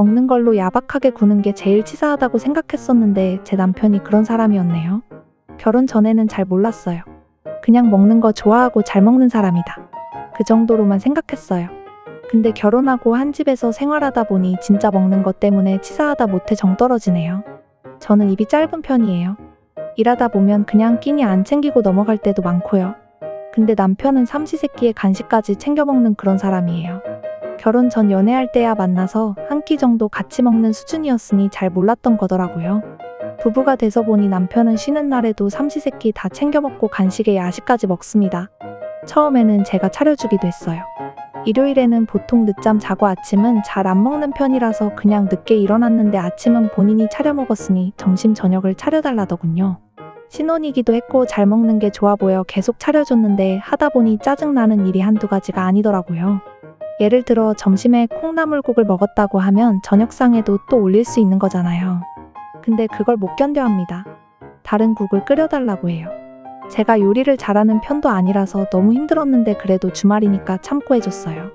먹는 걸로 야박하게 구는 게 제일 치사하다고 생각했었는데 제 남편이 그런 사람이었네요. 결혼 전에는 잘 몰랐어요. 그냥 먹는 거 좋아하고 잘 먹는 사람이다. 그 정도로만 생각했어요. 근데 결혼하고 한 집에서 생활하다 보니 진짜 먹는 것 때문에 치사하다 못해 정 떨어지네요. 저는 입이 짧은 편이에요. 일하다 보면 그냥 끼니 안 챙기고 넘어갈 때도 많고요. 근데 남편은 삼시세끼에 간식까지 챙겨 먹는 그런 사람이에요. 결혼 전 연애할 때야 만나서 한 끼 정도 같이 먹는 수준이었으니 잘 몰랐던 거더라고요. 부부가 돼서 보니 남편은 쉬는 날에도 삼시세끼 다 챙겨 먹고 간식에 야식까지 먹습니다. 처음에는 제가 차려주기도 했어요. 일요일에는 보통 늦잠 자고 아침은 잘 안 먹는 편이라서 그냥 늦게 일어났는데 아침은 본인이 차려 먹었으니 점심 저녁을 차려달라더군요. 신혼이기도 했고 잘 먹는 게 좋아 보여 계속 차려줬는데 하다 보니 짜증나는 일이 한두 가지가 아니더라고요. 예를 들어 점심에 콩나물국을 먹었다고 하면 저녁상에도 또 올릴 수 있는 거잖아요. 근데 그걸 못 견뎌 합니다. 다른 국을 끓여달라고 해요. 제가 요리를 잘하는 편도 아니라서 너무 힘들었는데 그래도 주말이니까 참고 해줬어요.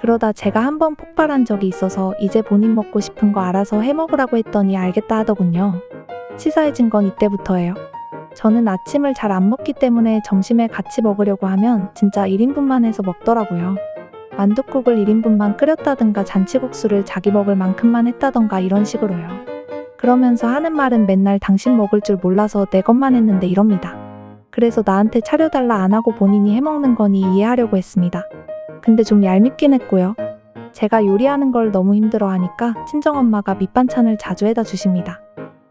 그러다 제가 한 번 폭발한 적이 있어서 이제 본인 먹고 싶은 거 알아서 해 먹으라고 했더니 알겠다 하더군요. 치사해진 건 이때부터예요. 저는 아침을 잘 안 먹기 때문에 점심에 같이 먹으려고 하면 진짜 1인분만 해서 먹더라고요. 만둣국을 1인분만 끓였다든가 잔치국수를 자기 먹을 만큼만 했다던가 이런 식으로요. 그러면서 하는 말은 맨날 당신 먹을 줄 몰라서 내 것만 했는데 이럽니다. 그래서 나한테 차려달라 안 하고 본인이 해먹는 거니 이해하려고 했습니다. 근데 좀 얄밉긴 했고요. 제가 요리하는 걸 너무 힘들어 하니까 친정엄마가 밑반찬을 자주 해다 주십니다.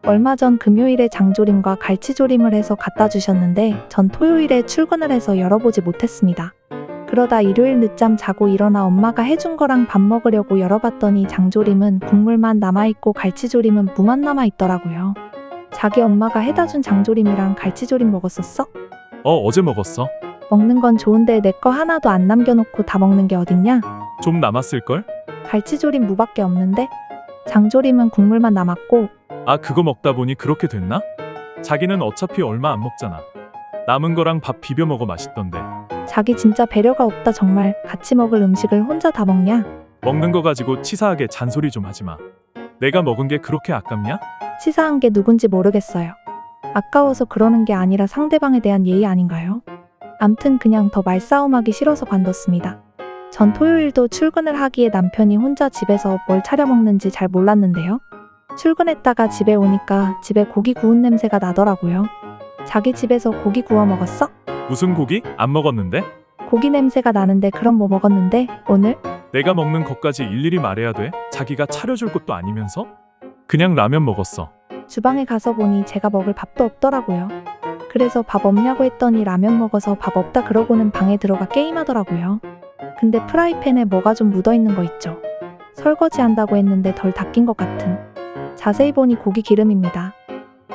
얼마 전 금요일에 장조림과 갈치조림을 해서 갖다 주셨는데 전 토요일에 출근을 해서 열어보지 못했습니다. 그러다 일요일 늦잠 자고 일어나 엄마가 해준 거랑 밥 먹으려고 열어봤더니 장조림은 국물만 남아있고 갈치조림은 무만 남아있더라고요. 자기 엄마가 해다 준 장조림이랑 갈치조림 먹었었어? 어, 어제 먹었어. 먹는 건 좋은데 내 거 하나도 안 남겨놓고 다 먹는 게 어딨냐? 좀 남았을걸? 갈치조림 무밖에 없는데? 장조림은 국물만 남았고 아, 그거 먹다 보니 그렇게 됐나? 자기는 어차피 얼마 안 먹잖아. 남은 거랑 밥 비벼 먹어 맛있던데. 자기 진짜 배려가 없다 정말 같이 먹을 음식을 혼자 다 먹냐? 먹는 거 가지고 치사하게 잔소리 좀 하지 마. 내가 먹은 게 그렇게 아깝냐? 치사한 게 누군지 모르겠어요. 아까워서 그러는 게 아니라 상대방에 대한 예의 아닌가요? 암튼 그냥 더 말싸움하기 싫어서 관뒀습니다. 전 토요일도 출근을 하기에 남편이 혼자 집에서 뭘 차려 먹는지 잘 몰랐는데요. 출근했다가 집에 오니까 집에 고기 구운 냄새가 나더라고요. 자기 집에서 고기 구워 먹었어? 무슨 고기? 안 먹었는데? 고기 냄새가 나는데 그럼 뭐 먹었는데? 오늘? 내가 먹는 것까지 일일이 말해야 돼? 자기가 차려줄 것도 아니면서? 그냥 라면 먹었어. 주방에 가서 보니 제가 먹을 밥도 없더라고요. 그래서 밥 없냐고 했더니 라면 먹어서 밥 없다 그러고는 방에 들어가 게임하더라고요. 근데 프라이팬에 뭐가 좀 묻어 있는 거 있죠. 설거지 한다고 했는데 덜 닦인 것 같은. 자세히 보니 고기 기름입니다.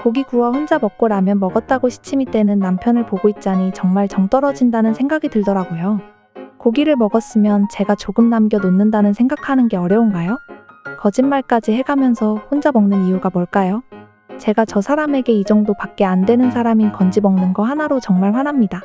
고기 구워 혼자 먹고 라면 먹었다고 시치미 때는 남편을 보고 있자니 정말 정 떨어진다는 생각이 들더라고요. 고기를 먹었으면 제가 조금 남겨 놓는다는 생각하는 게 어려운가요? 거짓말까지 해가면서 혼자 먹는 이유가 뭘까요? 제가 저 사람에게 이 정도밖에 안 되는 사람인 건지 먹는 거 하나로 정말 화납니다.